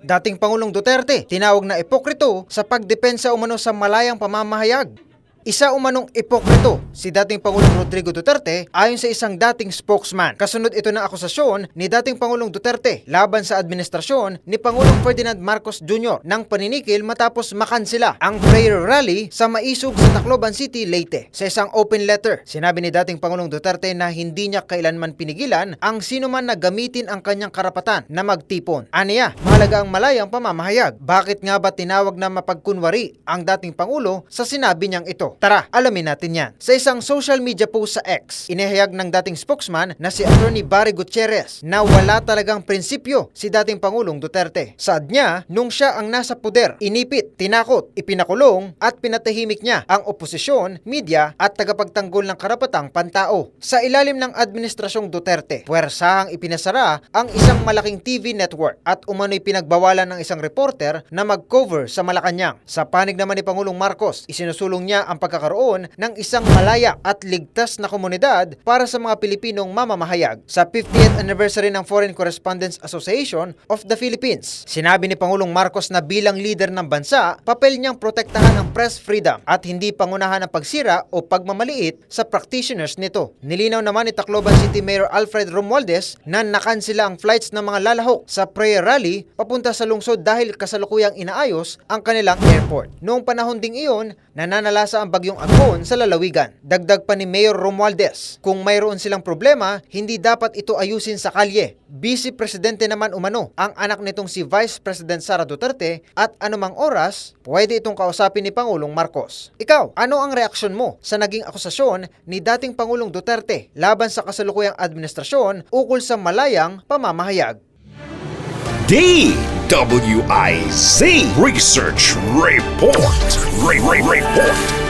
dating Pangulong Duterte, tinawag na epokrito sa pagdepensa umano sa malayang pamamahayag. Isa umanong epokrito si dating Pangulong Rodrigo Duterte ayon sa isang dating spokesman. Kasunod ito ng akusasyon ni dating Pangulong Duterte laban sa administrasyon ni Pangulong Ferdinand Marcos Jr. ng paninikil matapos makansela ang prayer rally sa Maisog sa Tacloban City, Leyte. Sa isang open letter, sinabi ni dating Pangulong Duterte na hindi niya kailanman pinigilan ang sino man na gamitin ang kanyang karapatan na magtipon. Aniya, mahalaga ang malayang pamamahayag. Bakit nga ba tinawag na mapagkunwari ang dating Pangulo sa sinabi niyang ito? Tara, alamin natin yan. Sa isang social media post sa X, inihayag ng dating spokesman na si Attorney Barry Gutierrez na wala talagang prinsipyo si dating Pangulong Duterte. Saad niya, nung siya ang nasa puder, inipit, tinakot, ipinakulong at pinatahimik niya ang oposisyon, media at tagapagtanggol ng karapatang pantao. Sa ilalim ng administrasyong Duterte, puwersahang ipinasara ang isang malaking TV network at umano'y pinagbawalan ng isang reporter na mag-cover sa Malacanang. Sa panig naman ni Pangulong Marcos, isinusulong niya ang pagkakaroon ng isang malaya at ligtas na komunidad para sa mga Pilipinong mamamahayag sa 50th anniversary ng Foreign Correspondents Association of the Philippines. Sinabi ni Pangulong Marcos na bilang leader ng bansa, papel niyang protektahan ang press freedom at hindi pangunahan ang pagsira o pagmamaliit sa practitioners nito. Nilinaw naman ni Tacloban City Mayor Alfred Romualdez na nakansila ang flights ng mga lalahok sa prayer rally papunta sa lungsod dahil kasalukuyang inaayos ang kanilang airport. Noong panahon ding iyon, nananalasa ang bagyong Aghon sa lalawigan. Dagdag pa ni Mayor Romualdez, kung mayroon silang problema, hindi dapat ito ayusin sa kalye. Vice Presidente naman umano ang anak nitong si Vice President Sara Duterte at anumang oras, pwede itong kausapin ni Pangulong Marcos. Ikaw, ano ang reaksyon mo sa naging akusasyon ni dating Pangulong Duterte laban sa kasalukuyang administrasyon ukol sa malayang pamamahayag? DWIZ Research Report. Re- Re- Report.